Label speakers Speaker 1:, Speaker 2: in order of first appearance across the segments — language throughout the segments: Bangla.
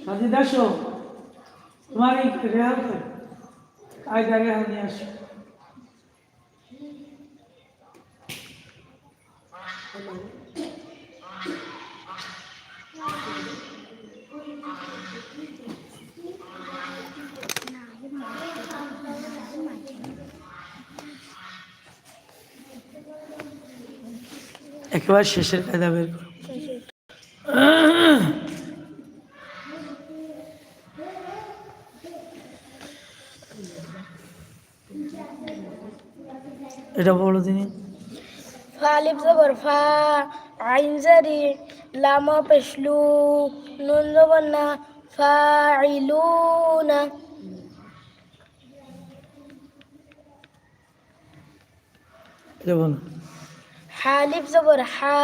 Speaker 1: সাজিদ আসো তোমার এই রেহাল? কায়দা রেহাল নিয়ে আসো একেবারে শেষের কায়দা বের করো এটা বলো তিনি
Speaker 2: ফালিফ জবর ফা আইন জারি লামা পেশলু নুন জবর না ফাইলুনা।
Speaker 1: এটা বলো।
Speaker 2: হালিফ জবর হা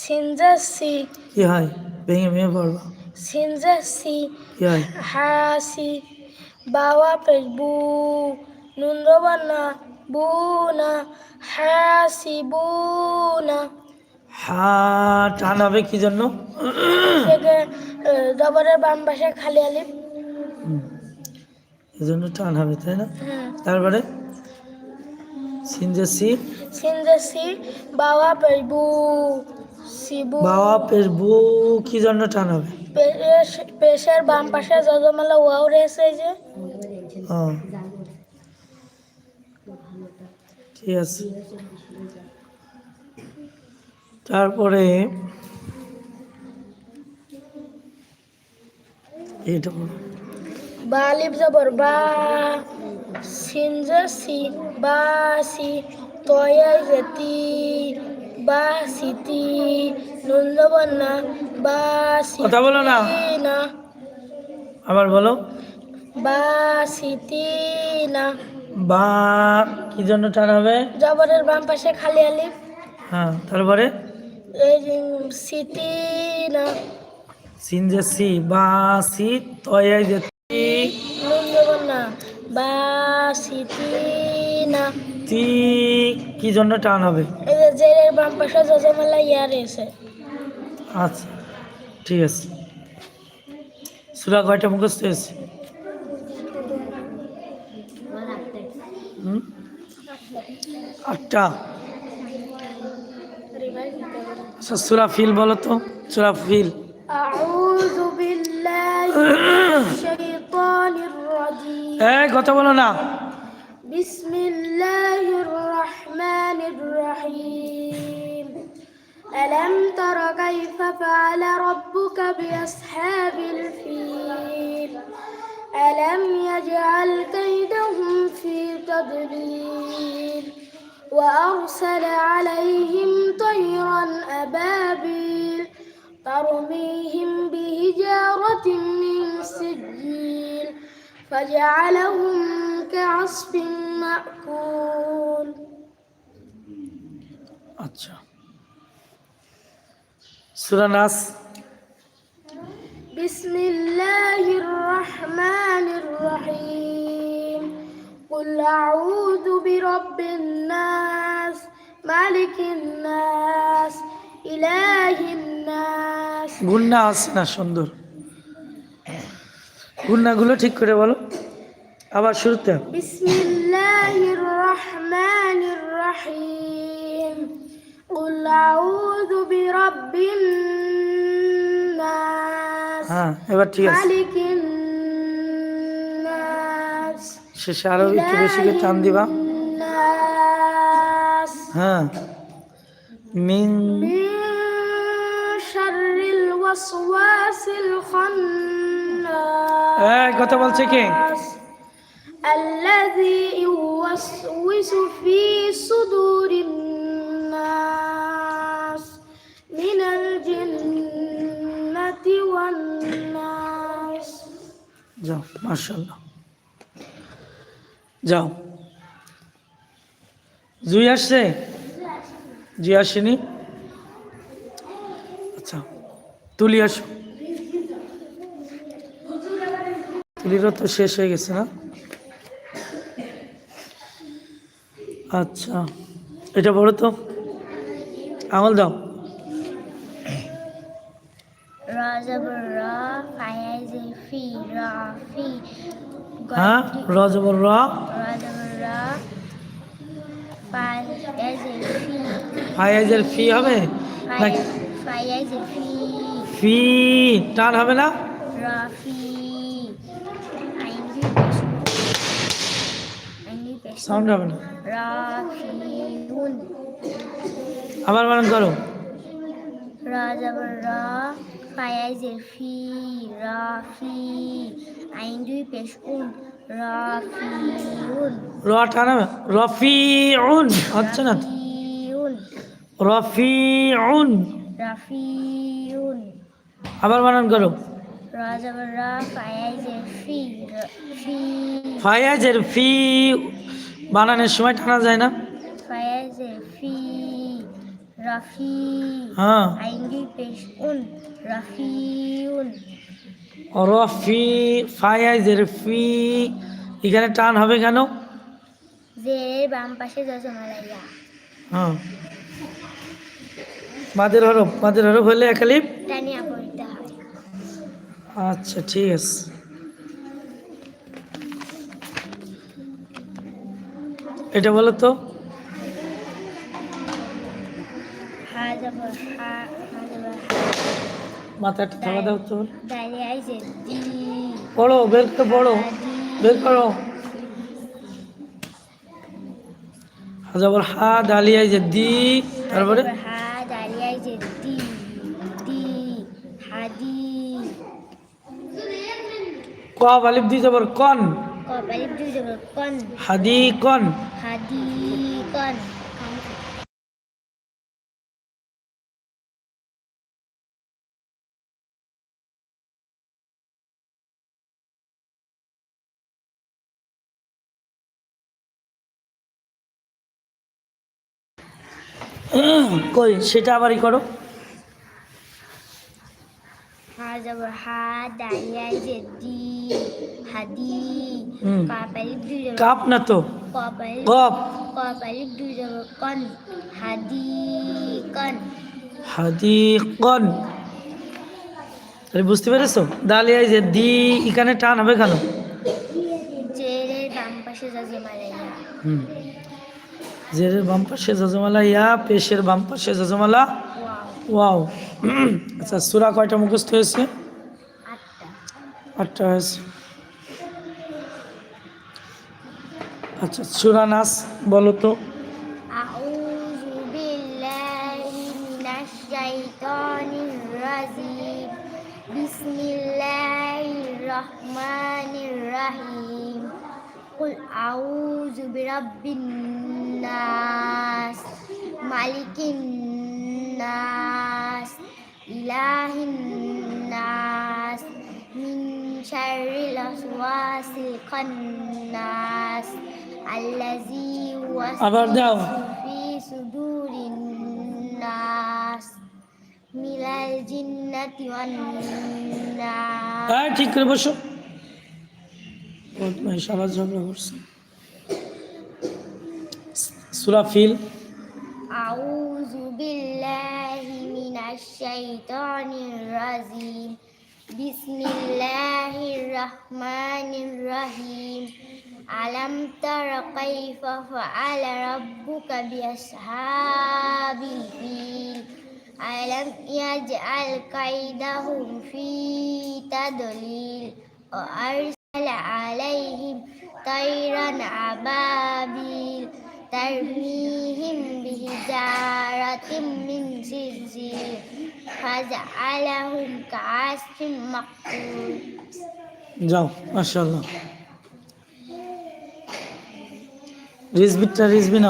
Speaker 2: সিনজাসি।
Speaker 1: কি হয়? ভেঙে ভেঙে পড়বা।
Speaker 2: সিনজাসি
Speaker 1: কি হয়?
Speaker 2: হাসি বাওয়া পেশবু নুন জবর না বুনা হাসিবুনা।
Speaker 1: হা টান হবে কি জন্য?
Speaker 2: জবরের বাম পাশে খালি আলিফ
Speaker 1: এই জন্য টান হবে তাই না?
Speaker 2: হ্যাঁ।
Speaker 1: তারপরে? সিনজেসি।
Speaker 2: সিনজাসি বাওয়া পেশবু সিবু
Speaker 1: বাবা পের বু কি জন্য টান হবে?
Speaker 2: পেশ- পেশের বাম পাশে যজমালা ওয়াও রয়েছে যে।
Speaker 1: ও। ঠিক আছে। তারপরে এটা
Speaker 2: জবর বা সিনজাসি বাসি তয়াই যেতি বাসিতি নুন না বাসি
Speaker 1: কথা বলো না।
Speaker 2: না।
Speaker 1: আবার বলো।
Speaker 2: বাসিতি না।
Speaker 1: বা কি জন্য টান হবে?
Speaker 2: জবরের বাম পাশে খালি আলিফ
Speaker 1: হ্যাঁ তারপরে?
Speaker 2: এই যে সিতি না।
Speaker 1: সিনজেসি বা সি তয়াই যেতি
Speaker 2: নুন জবর না বাসিতি না।
Speaker 1: তি কি জন্য টান হবে?
Speaker 2: এই যে জেরের বাম পাশে যজমালা ইয়া রয়েছে
Speaker 1: আচ্ছা ঠিক আছে। সুরা কয়টা মুখস্থ হয়েছে হুম? আটটা আচ্ছা সুরা ফিল বলো তো সুরা ফিল
Speaker 2: أعوذ بالله من الشيطان الرجيم
Speaker 1: এই কথা বলো না
Speaker 2: بسم الله الرحمن الرحيم ألم تر كيف فعل ربك بأصحاب الفيل ألم يجعل كيدهم في تضليل وأرسل عليهم طيرا أبابيل ترميهم بهجارة من سجيل فجعلهم كعصف مأكول
Speaker 1: আচ্ছা সুরা নাস
Speaker 2: بسم الله الرحمن الرحيم قل أعوذ برب الناس ملك الناس إله الناس
Speaker 1: গুন্না আছে না সুন্দর গুন্নাগুলো ঠিক করে বলো আবার শুরুতে
Speaker 2: بسم الله الرحمن الرحيم قل أعوذ برب الناس
Speaker 1: হ্যাঁ এবার ঠিক আছে
Speaker 2: ملك
Speaker 1: শেষে আরো একটু বেশি করে টান দিবা
Speaker 2: الناس
Speaker 1: হ্যাঁ মিন
Speaker 2: من شر الوسواس الخناس
Speaker 1: এই কথা বলছে কে
Speaker 2: الذي يوسوس في صدور الناس من الجنة والناس
Speaker 1: যাও মার্শাল্লাহ যাও। জুই আসছে? জি আসেনি? আচ্ছা তুলি আসো। তুলিরও তো শেষ হয়ে গেছে না? আচ্ছা এটা বলো তো। আমল দাও।
Speaker 3: ফায়া জের ফি র ফি
Speaker 1: হ্যাঁ? র জবর র ফায়াজের ফি। হবে?
Speaker 3: ফি।
Speaker 1: টান হবে না? সাউন্ড হবে না। আবার বানান করো।
Speaker 3: র জবর র ফায়া জের ফি র ফি আইন দুই পেশ উন র ফি উন
Speaker 1: র টান হবে রফিউন হচ্ছে না
Speaker 3: রফিউন
Speaker 1: রাফিউন আবার বানান করো ফায়াজের ফি বানানোর সময় টানা যায় না
Speaker 3: রাফি
Speaker 1: হ্যাঁ
Speaker 3: আইন দুই পেশ উন রাফিউন
Speaker 1: রফি ফায়াজের ফি এখানে টান হবে কেন?
Speaker 3: জেরের বাম পাশে যজমালাইয়া
Speaker 1: হ্যাঁ মাদের হরফ মাদের হরফ হলে একালিপ
Speaker 3: টানিয়া পড়তে হয়।
Speaker 1: আচ্ছা ঠিক আছে। এটা বলো তো। মাথাটা থাকা দাও তো
Speaker 3: দাঁড়িয়ে আইছে দি।
Speaker 1: পড়ো বের করে পড়ো বের করো। হা ডালিয়া যে দি তারপরে?
Speaker 3: হা দাঁড়িয়ে আইছে দি দি হাদি
Speaker 1: ক আলিফ দি যাবর কন।
Speaker 3: দুই জবর কন।
Speaker 1: হাদি কন।
Speaker 3: হাদি
Speaker 1: কই সেটা আবারই করো। কাপ না তো? কপ। তাহলে বুঝতে পেরেছ? ডালিয়া যে দি এখানে টান হবে কেন? হুম। জেরের বাম পাশে যজমালা ইয়া পেশের বাম পাশে যজমালা
Speaker 3: ওয়াও
Speaker 1: ওয়াও আচ্ছা সুরা কয়টা মুখস্থ হয়েছে
Speaker 3: আটটা
Speaker 1: আটটা হয়েছে আচ্ছা সুরা নাস বলো তো
Speaker 3: أعوذ بالله من الشيطان الرجيم بسم الله الرحمن الرحيم قل أعوذ برب الناس নাস মালিকিন নাস ইলাহিন নাস মিন শাররিল ওয়াসওয়াসিল খান্নাস আল্লাযী
Speaker 1: আবার দাও
Speaker 3: ফি সুদুরিন নাস
Speaker 1: মিলাল ঠিক করে বসো। সবার ঝগড়া করছে। সুরা ফিল
Speaker 3: أعوذ بالله من الشيطان الرجيم بسم الله الرحمن الرحيم ألم تر كيف فعل ربك بأصحاب الفيل ألم يجعل كيدهم في تضليل وأرسل عليهم طيرا أبابيل ترميهم بحجارة من سجيل فجعلهم كعصف مأكول
Speaker 1: যাও মাশাল্লাহ রিজবিটা রিজবি না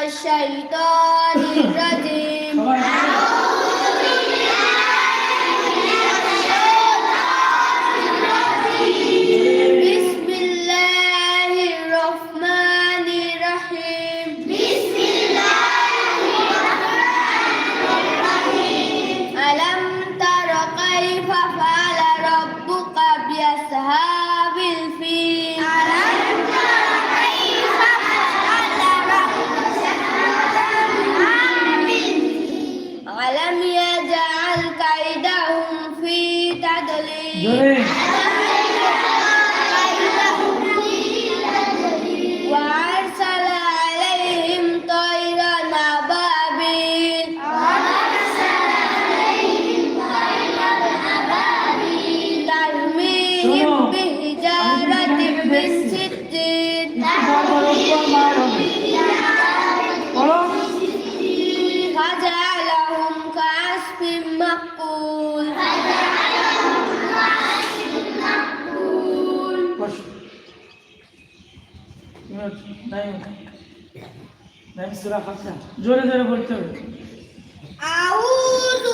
Speaker 3: الشيطان الرجيم فجعلهم كعصف مأكول
Speaker 1: বসো নাইম নাইম সুরা ফাতিহা জোরে জোরে বলতে হবে
Speaker 3: أعوذ